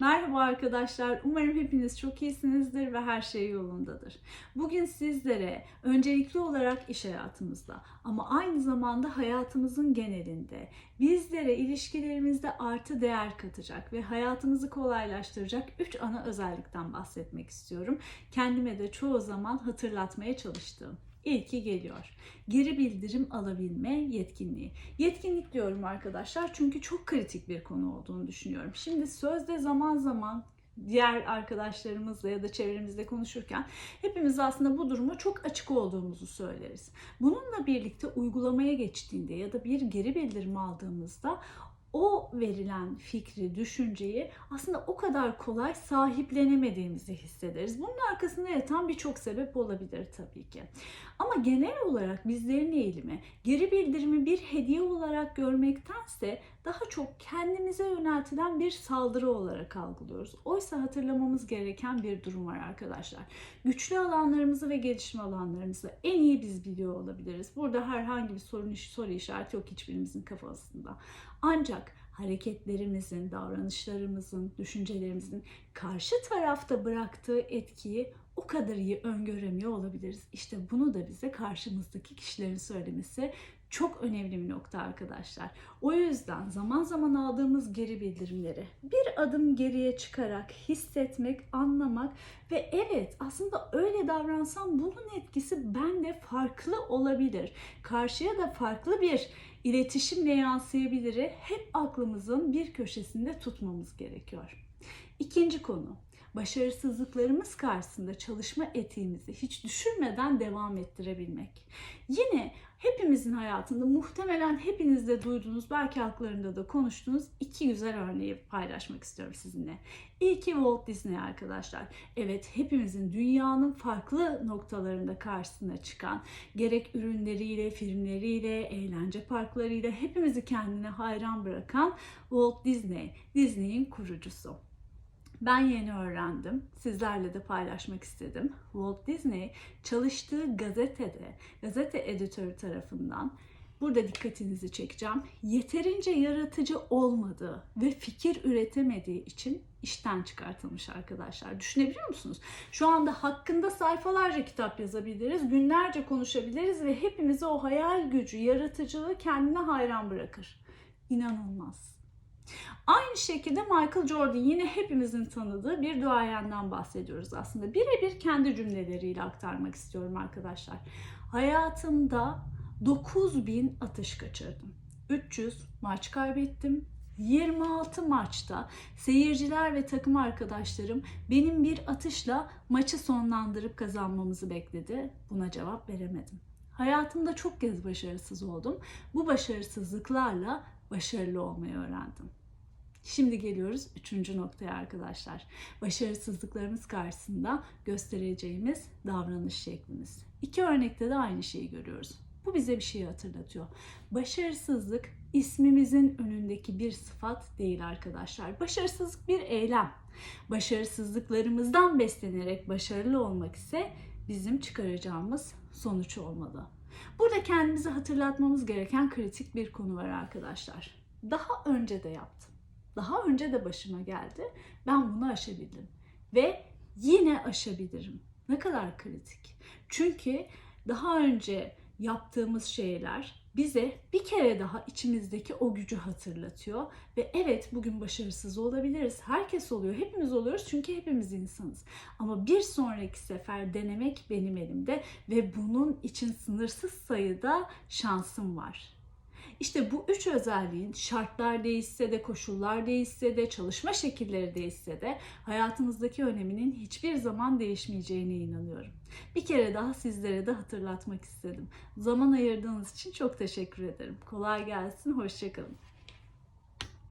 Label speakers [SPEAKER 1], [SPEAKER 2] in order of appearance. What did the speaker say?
[SPEAKER 1] Merhaba arkadaşlar. Umarım hepiniz çok iyisinizdir ve her şey yolundadır. Bugün sizlere öncelikli olarak iş hayatımızda ama aynı zamanda hayatımızın genelinde bizlere ilişkilerimizde artı değer katacak ve hayatımızı kolaylaştıracak 3 ana özellikten bahsetmek istiyorum. Kendime de çoğu zaman hatırlatmaya çalıştığım. İlki geliyor. Geri bildirim alabilme yetkinliği. Yetkinlik diyorum arkadaşlar çünkü çok kritik bir konu olduğunu düşünüyorum. Şimdi sözde zaman zaman diğer arkadaşlarımızla ya da çevremizde konuşurken hepimiz aslında bu duruma çok açık olduğumuzu söyleriz. Bununla birlikte uygulamaya geçtiğinde ya da bir geri bildirim aldığımızda o verilen fikri, düşünceyi aslında o kadar kolay sahiplenemediğimizi hissederiz. Bunun arkasında yatan birçok sebep olabilir tabii ki. Ama genel olarak bizlerin eğilimi geri bildirimi bir hediye olarak görmektense daha çok kendimize yöneltilen bir saldırı olarak algılıyoruz. Oysa hatırlamamız gereken bir durum var arkadaşlar. Güçlü alanlarımızı ve gelişme alanlarımızı en iyi biz biliyor olabiliriz. Burada herhangi bir sorun soru işareti yok hiçbirimizin kafasında. Ancak hareketlerimizin, davranışlarımızın, düşüncelerimizin karşı tarafta bıraktığı etkiyi o kadar iyi öngöremiyor olabiliriz. İşte bunu da bize karşımızdaki kişilerin söylemesi çok önemli bir nokta arkadaşlar. O yüzden zaman zaman aldığımız geri bildirimleri bir adım geriye çıkarak hissetmek, anlamak ve evet aslında öyle davransam bunun etkisi bende farklı olabilir. Karşıya da farklı bir iletişimle yansıyabilir. Hep aklımızın bir köşesinde tutmamız gerekiyor. İkinci konu başarısızlıklarımız karşısında çalışma etiğimizi hiç düşürmeden devam ettirebilmek. Yine hepimizin hayatında muhtemelen hepiniz de duyduğunuz, belki haklarında da konuştuğunuz iki güzel örneği paylaşmak istiyorum sizinle. İlki Walt Disney arkadaşlar. Evet hepimizin dünyanın farklı noktalarında karşısına çıkan gerek ürünleriyle, filmleriyle, eğlence parklarıyla hepimizi kendine hayran bırakan Walt Disney. Disney'in kurucusu. Ben yeni öğrendim. Sizlerle de paylaşmak istedim. Walt Disney çalıştığı gazetede, gazete editörü tarafından burada dikkatinizi çekeceğim. Yeterince yaratıcı olmadığı ve fikir üretemediği için işten çıkartılmış arkadaşlar. Düşünebiliyor musunuz? Şu anda hakkında sayfalarca kitap yazabiliriz, günlerce konuşabiliriz ve hepimizi o hayal gücü, yaratıcılığı kendine hayran bırakır. İnanılmaz. Aynı şekilde Michael Jordan yine hepimizin tanıdığı bir duayenden bahsediyoruz aslında. Birebir kendi cümleleriyle aktarmak istiyorum arkadaşlar. Hayatımda 9000 atış kaçırdım. 300 maç kaybettim. 26 maçta seyirciler ve takım arkadaşlarım benim bir atışla maçı sonlandırıp kazanmamızı bekledi. Buna cevap veremedim. Hayatımda çok kez başarısız oldum. Bu başarısızlıklarla başarılı olmayı öğrendim. Şimdi geliyoruz üçüncü noktaya arkadaşlar. Başarısızlıklarımız karşısında göstereceğimiz davranış şeklimiz. İki örnekte de aynı şeyi görüyoruz. Bu bize bir şeyi hatırlatıyor. Başarısızlık ismimizin önündeki bir sıfat değil arkadaşlar. Başarısızlık bir eylem. Başarısızlıklarımızdan beslenerek başarılı olmak ise bizim çıkaracağımız sonuç olmalı. Burada kendimize hatırlatmamız gereken kritik bir konu var arkadaşlar. Daha önce de yaptım. Daha önce de başıma geldi. Ben bunu aşabildim. Ve yine aşabilirim. Ne kadar kritik. Çünkü daha önce yaptığımız şeyler bize bir kere daha içimizdeki o gücü hatırlatıyor. Ve evet bugün başarısız olabiliriz. Herkes oluyor. Hepimiz oluyoruz çünkü hepimiz insanız. Ama bir sonraki sefer denemek benim elimde ve bunun için sınırsız sayıda şansım var. İşte bu üç özelliğin şartlar değişse de, koşullar değişse de, çalışma şekilleri değişse de hayatımızdaki öneminin hiçbir zaman değişmeyeceğine inanıyorum. Bir kere daha sizlere de hatırlatmak istedim. Zaman ayırdığınız için çok teşekkür ederim. Kolay gelsin, hoşçakalın.